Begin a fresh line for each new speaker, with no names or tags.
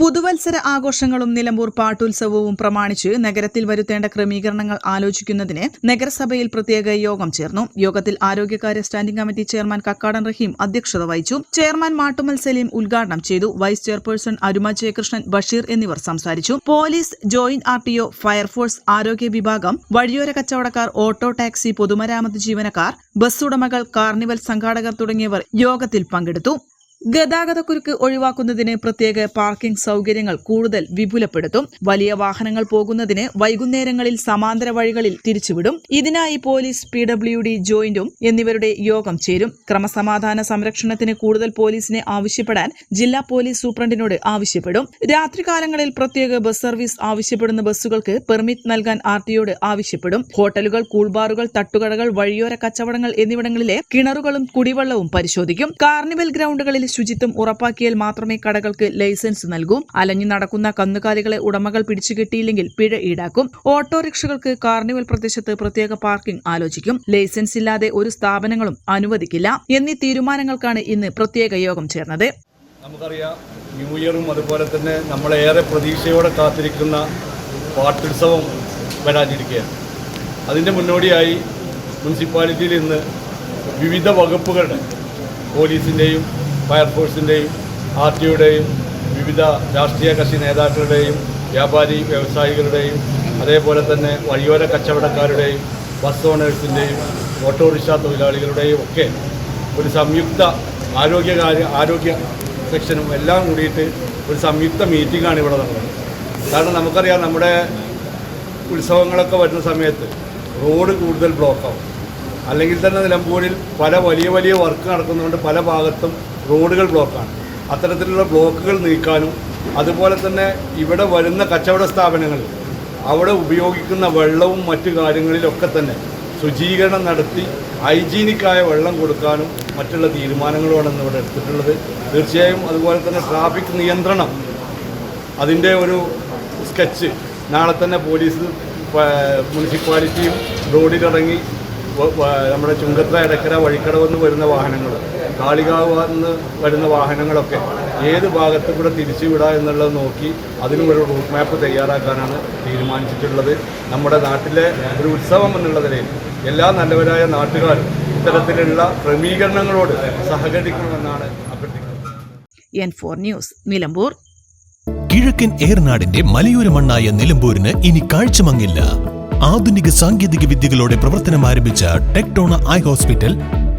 പുതുവത്സര ആഘോഷങ്ങളും നിലമ്പൂർ പാട്ടുത്സവവും പ്രമാണിച്ച് നഗരത്തിൽ വരുത്തേണ്ട ക്രമീകരണങ്ങൾ ആലോചിക്കുന്നതിന് നഗരസഭയിൽ പ്രത്യേക യോഗം ചേർന്നു. യോഗത്തിൽ ആരോഗ്യകാര്യ standing committee chairman Kakkadan Raheem അധ്യക്ഷത വഹിച്ചു. ചെയർമാൻ മാട്ടുമൽ സലീം ഉദ്ഘാടനം ചെയ്തു. വൈസ് ചെയർപേഴ്സൺ അരുമ ജയകൃഷ്ണൻ ബഷീർ എന്നിവർ സംസാരിച്ചു. പോലീസ് ജോയിന്റ് ആർ ഫയർഫോഴ്സ് ആരോഗ്യ വിഭാഗം വഴിയോര കച്ചവടക്കാർ ഓട്ടോ ടാക്സി പൊതുമരാമത്ത് ജീവനക്കാർ ബസ് ഉടമകൾ കാർണിവൽ സംഘാടകർ തുടങ്ങിയവർ യോഗത്തിൽ പങ്കെടുത്തു. ഗതാഗതക്കുരുക്ക് ഒഴിവാക്കുന്നതിന് പ്രത്യേക പാർക്കിംഗ് സൗകര്യങ്ങൾ കൂടുതൽ വിപുലപ്പെടുത്തും. വലിയ വാഹനങ്ങൾ പോകുന്നതിന് വൈകുന്നേരങ്ങളിൽ സമാന്തര വഴികളിൽ തിരിച്ചുവിടും. ഇതിനായി പോലീസ് പി ഡബ്ല്യു ഡി ജോയിന്റും എന്നിവരുടെ യോഗം ചേരും. ക്രമസമാധാന സംരക്ഷണത്തിന് കൂടുതൽ പോലീസിനെ ആവശ്യപ്പെടാൻ ജില്ലാ പോലീസ് സൂപ്രണ്ടിനോട് ആവശ്യപ്പെടും. രാത്രികാലങ്ങളിൽ പ്രത്യേക ബസ് സർവീസ് ആവശ്യപ്പെടുന്ന ബസ്സുകൾക്ക് പെർമിറ്റ് നൽകാൻ ആർ ടിയോട് ആവശ്യപ്പെടും. ഹോട്ടലുകൾ കൂൾബാറുകൾ തട്ടുകടകൾ വഴിയോര കച്ചവടങ്ങൾ എന്നിവിടങ്ങളിലെ കിണറുകളും കുടിവെള്ളവും പരിശോധിക്കും. കാർണിവൽ ഗ്രൗണ്ടുകളിൽ ശുചിത്വം ഉറപ്പാക്കിയാൽ മാത്രമേ കടകൾക്ക് ലൈസൻസ് നൽകൂ. അലഞ്ഞു നടക്കുന്ന കന്നുകാലികളെ ഉടമകൾ പിടിച്ചുകെട്ടിയില്ലെങ്കിൽ പിഴ ഈടാക്കും. ഓട്ടോറിക്ഷകൾക്ക് കാർണിവൽ പ്രദേശത്ത് പ്രത്യേക പാർക്കിംഗ് ആലോചിക്കും. ലൈസൻസ് ഇല്ലാതെ ഒരു സ്ഥാപനങ്ങളും അനുവദിക്കില്ല. എന്നീ തീരുമാനങ്ങൾക്കാണ് ഇന്ന് പ്രത്യേക യോഗം ചേർന്നത്.
നമുക്കറിയാം ന്യൂ ഇയറും അതുപോലെ തന്നെ നമ്മളേറെ പ്രതീക്ഷയോടെ കാത്തിരിക്കുന്ന പാട്ടുത്സവം വരാനിരിക്കുകയാണ്. അതിന്റെ മുന്നോടിയായി മുനിസിപ്പാലിറ്റിയിൽ ഇന്ന് വിവിധ വകുപ്പുകളുടെ പോലീസിന്റെയും ഫയർഫോഴ്സിന്റെയും ആർ ടിയുടെയും വിവിധ രാഷ്ട്രീയ കക്ഷി നേതാക്കളുടെയും വ്യാപാരി വ്യവസായികളുടെയും അതേപോലെ തന്നെ വഴിയോര കച്ചവടക്കാരുടെയും ബസ് ഓണേഴ്സിന്റെയും ഓട്ടോറിക്ഷ തൊഴിലാളികളുടെയും ഒക്കെ ഒരു സംയുക്ത ആരോഗ്യകാര്യ ആരോഗ്യ സെക്ഷനും എല്ലാം കൂടിയിട്ട് ഒരു സംയുക്ത മീറ്റിംഗാണ് ഇവിടെ നടന്നത്. കാരണം നമുക്കറിയാം നമ്മുടെ ഉത്സവങ്ങളൊക്കെ വരുന്ന സമയത്ത് റോഡ് കൂടുതൽ ബ്ലോക്കാവും അല്ലെങ്കിൽ തന്നെ നിലമ്പൂരിൽ പല വലിയ വലിയ വർക്ക് നടക്കുന്നതുകൊണ്ട് പല ഭാഗത്തും റോഡുകൾ ബ്ലോക്കാണ്. അത്തരത്തിലുള്ള ബ്ലോക്കുകൾ നീക്കാനും അതുപോലെ തന്നെ ഇവിടെ വരുന്ന കച്ചവട സ്ഥാപനങ്ങൾ അവിടെ ഉപയോഗിക്കുന്ന വെള്ളവും മറ്റു കാര്യങ്ങളിലൊക്കെ തന്നെ ശുചീകരണം നടത്തി ഹൈജീനിക്കായ വെള്ളം കൊടുക്കാനും മറ്റുള്ള തീരുമാനങ്ങളുമാണ് ഇന്ന് ഇവിടെ എടുത്തിട്ടുള്ളത്. തീർച്ചയായും അതുപോലെ തന്നെ ട്രാഫിക് നിയന്ത്രണം അതിന്റെ ഒരു സ്കെച്ച് നാളെ തന്നെ പോലീസ് മുനിസിപ്പാലിറ്റിയും റോഡിലിറങ്ങി നമ്മുടെ ചുങ്കത്ര ഇടക്കര വഴിക്കടവെന്ന് വരുന്ന വാഹനങ്ങൾ. കാളികാവ് നിന്ന് വരുന്ന വാഹനങ്ങളൊക്കെ ഏത് ഭാഗത്ത് കൂടെ തിരിച്ചു വിടുക എന്നുള്ളത് നോക്കി അതിനും ഒരു റൂട്ട് മാപ്പ് തയ്യാറാക്കാനാണ് തീരുമാനിച്ചിട്ടുള്ളത്. നമ്മുടെ നാട്ടിലെ ഒരു ഉത്സവം എന്നുള്ള നിലയിൽ എല്ലാ നല്ലവരായ നാട്ടുകാരും ഇത്തരത്തിലുള്ള ക്രമീകരണങ്ങളോട് സഹകരിക്കണമെന്നാണ് അഭ്യർത്ഥിക്കുന്നത്.
ന്യൂസ് നിലമ്പൂർ.
കിഴക്കൻ ഏർനാടിന്റെ മലയോര മണ്ണായ നിലമ്പൂരിന് ഇനി കാഴ്ചമങ്ങില്ല. ആധുനിക സാങ്കേതിക വിദ്യകളോടെ പ്രവർത്തനം ആരംഭിച്ച ടെക്ടോണ ഐ ഹോസ്പിറ്റൽ